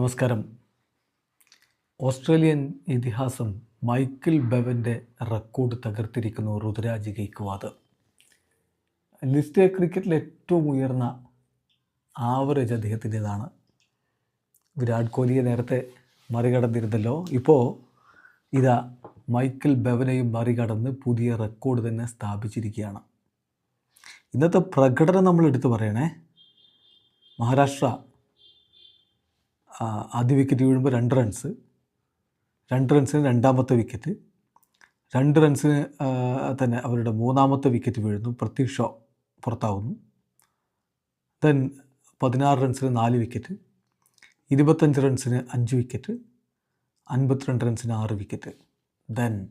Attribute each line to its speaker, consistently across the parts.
Speaker 1: നമസ്കാരം. ഓസ്ട്രേലിയൻ ഇതിഹാസം മൈക്കിൾ ബെവന്റെ റെക്കോർഡ് തകർത്തിരിക്കുന്നു ഋതുരാജ് ഗെയ്ക്വാദ്. ലിസ്റ്റ് ക്രിക്കറ്റിൽ ഏറ്റവും ഉയർന്ന ആവറേജ് അദ്ദേഹത്തിന്റെതാണ്. വിരാട് കോഹ്ലിയെ നേരത്തെ മറികടന്നിരുന്നല്ലോ. ഇപ്പോൾ ഇതാ മൈക്കിൾ ബെവനെയും മറികടന്ന് പുതിയ റെക്കോർഡ് തന്നെ സ്ഥാപിച്ചിരിക്കുകയാണ്. ഇന്നത്തെ പ്രകടനം നമ്മൾ എടുത്തു പറയണേ മഹാരാഷ്ട്ര ആദ്യ വിക്കറ്റ് വീഴുമ്പോൾ രണ്ട് റൺസ് രണ്ട് റൺസിന് രണ്ടാമത്തെ വിക്കറ്റ് രണ്ട് റൺസിന് തന്നെ അവരുടെ മൂന്നാമത്തെ വിക്കറ്റ് വീഴുന്നു. പ്രത്യക്ഷ പുറത്താവുന്നു. ദെൻ പതിനാറ് റൺസിന് നാല് വിക്കറ്റ് ഇരുപത്തഞ്ച് റൺസിന് അഞ്ച് വിക്കറ്റ് അൻപത്തിരണ്ട് റൺസിന് ആറ് വിക്കറ്റ് ദെൻ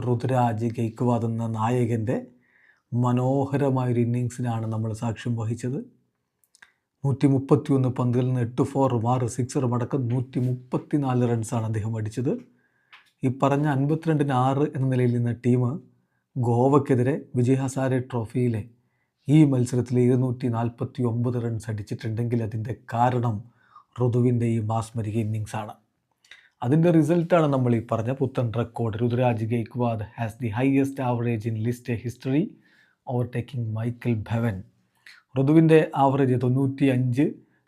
Speaker 1: ഋതുരാജ് ഗെയ്ക്വാദ് എന്ന നായകന്റെ മനോഹരമായൊരു ഇന്നിങ്സിനാണ് നമ്മൾ സാക്ഷ്യം വഹിച്ചത്. നൂറ്റി മുപ്പത്തി ഒന്ന് പന്തിൽ നിന്ന് എട്ട് ഫോറും ആറ് സിക്സറും അടക്കം നൂറ്റി മുപ്പത്തി നാല് റൺസാണ് അദ്ദേഹം അടിച്ചത്. ഈ പറഞ്ഞ അൻപത്തിരണ്ടിന് ആറ് എന്ന നിലയിൽ നിന്ന ടീം ഗോവയ്ക്കെതിരെ വിജയ് ഹസാരെ ട്രോഫിയിലെ ഈ മത്സരത്തിൽ ഇരുന്നൂറ്റി നാൽപ്പത്തി ഒമ്പത് റൺസ് അടിച്ചിട്ടുണ്ടെങ്കിൽ അതിന്റെ കാരണം ഋതുവിന്റെ ഈ മാസ്മരിക ഇന്നിങ്സാണ് അതിന്റെ റിസൾട്ടാണ് നമ്മൾ ഈ പറഞ്ഞ പുത്തൻ record Ruturaj Gaikwad has the highest average in list history overtaking Michael Bevan ഋതുവിന്റെ average തൊണ്ണൂറ്റി അഞ്ച്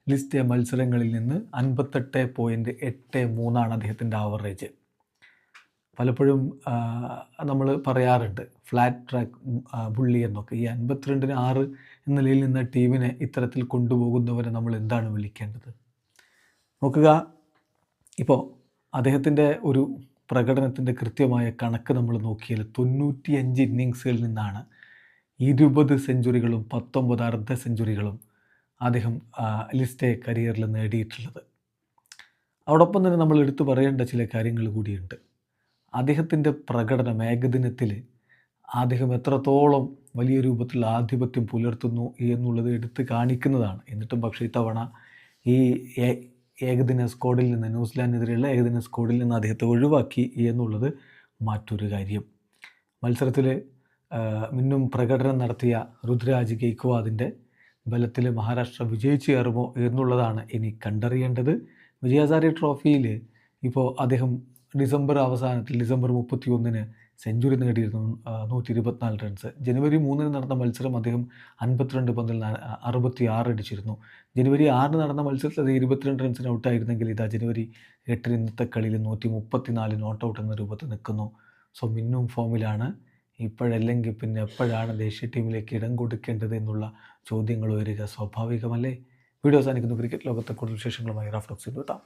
Speaker 1: ലിസ്റ്റ് മത്സരങ്ങളിൽ നിന്ന് അൻപത്തെട്ട് പോയിന്റ് എട്ട് മൂന്നാണ് അദ്ദേഹത്തിന്റെ ആവറേജ്. പലപ്പോഴും നമ്മൾ പറയാറുണ്ട് ഫ്ലാറ്റ് ട്രാക്ക് ബുള്ളി എന്നൊക്കെ. ഈ അൻപത്തിരണ്ടിന് ആറ് എന്ന നിലയിൽ നിന്ന് ടീമിനെ ഇത്തരത്തിൽ കൊണ്ടുപോകുന്നവരെ നമ്മൾ എന്താണ് വിളിക്കേണ്ടത്? നോക്കുക ഇപ്പോൾ അദ്ദേഹത്തിന്റെ ഒരു പ്രകടനത്തിന്റെ കൃത്യമായ കണക്ക് നമ്മൾ നോക്കിയാൽ തൊണ്ണൂറ്റിയഞ്ച് ഇന്നിങ്സുകളിൽ നിന്നാണ് ഇരുപത് സെഞ്ചുറികളും പത്തൊമ്പത് അർദ്ധ സെഞ്ചുറികളും അദ്ദേഹം ലിസ്റ്റേ കരിയറിൽ നേടിയിട്ടുള്ളത്. അതോടൊപ്പം തന്നെ നമ്മൾ എടുത്തു പറയേണ്ട ചില കാര്യങ്ങൾ കൂടിയുണ്ട്. അദ്ദേഹത്തിന്റെ പ്രകടനം ഏകദിനത്തിൽ അദ്ദേഹം എത്രത്തോളം വലിയ രൂപത്തിൽ ആധിപത്യം പുലർത്തുന്നു എന്നുള്ളത് എടുത്ത് കാണിക്കുന്നതാണ്. എന്നിട്ടും പക്ഷേ ഇത്തവണ ഈ ഏകദിന സ്ക്വാഡിൽ നിന്ന് ന്യൂസിലാൻഡിനെതിരെയുള്ള ഏകദിന സ്ക്വാഡിൽ നിന്ന് അദ്ദേഹത്തെ ഒഴിവാക്കി എന്നുള്ളത് മറ്റൊരു കാര്യം. മത്സരത്തിൽ മിന്നും പ്രകടനം നടത്തിയ രുദ്രാജ് ഗെയ്ക്വാദിന്റെ ബലത്തിൽ മഹാരാഷ്ട്ര വിജയിച്ചു കയറുമോ എന്നുള്ളതാണ് ഇനി കണ്ടറിയേണ്ടത്. വിജയസാരി ട്രോഫിയിൽ ഇപ്പോൾ അദ്ദേഹം ഡിസംബർ അവസാനത്തിൽ ഡിസംബർ മുപ്പത്തി ഒന്നിന് സെഞ്ചുറി നേടിയിരുന്നു നൂറ്റി ഇരുപത്തിനാല് റൺസ്. ജനുവരി മൂന്നിന് നടന്ന മത്സരം അദ്ദേഹം അൻപത്തിരണ്ട് പന്തിൽ അറുപത്തി ആറ് അടിച്ചിരുന്നു. ജനുവരി ആറിന് നടന്ന മത്സരത്തിൽ അദ്ദേഹം ഇരുപത്തിരണ്ട് റൺസിന് ഔട്ടായിരുന്നെങ്കിൽ ഇതാ ജനുവരി എട്ടിന് ഇന്നത്തെ കളിയിൽ നൂറ്റി മുപ്പത്തിനാല് നോട്ട് ഔട്ട് എന്ന രൂപത്തിൽ നിൽക്കുന്നു. സോ മിന്നും ഫോമിലാണ് ഇപ്പോഴല്ലെങ്കിൽ പിന്നെ എപ്പോഴാണ് ദേശീയ ടീമിലേക്ക് ഇടം കൊടുക്കേണ്ടത് എന്നുള്ള ചോദ്യങ്ങൾ വരിക സ്വാഭാവികമല്ലേ? വീഡിയോ അവസാനിക്കുന്നു. ക്രിക്കറ്റ് ലോകത്തെ കൂടുതൽ വിശേഷങ്ങളുമായി റാഫ്റ്റോക്സിൽ എത്താം.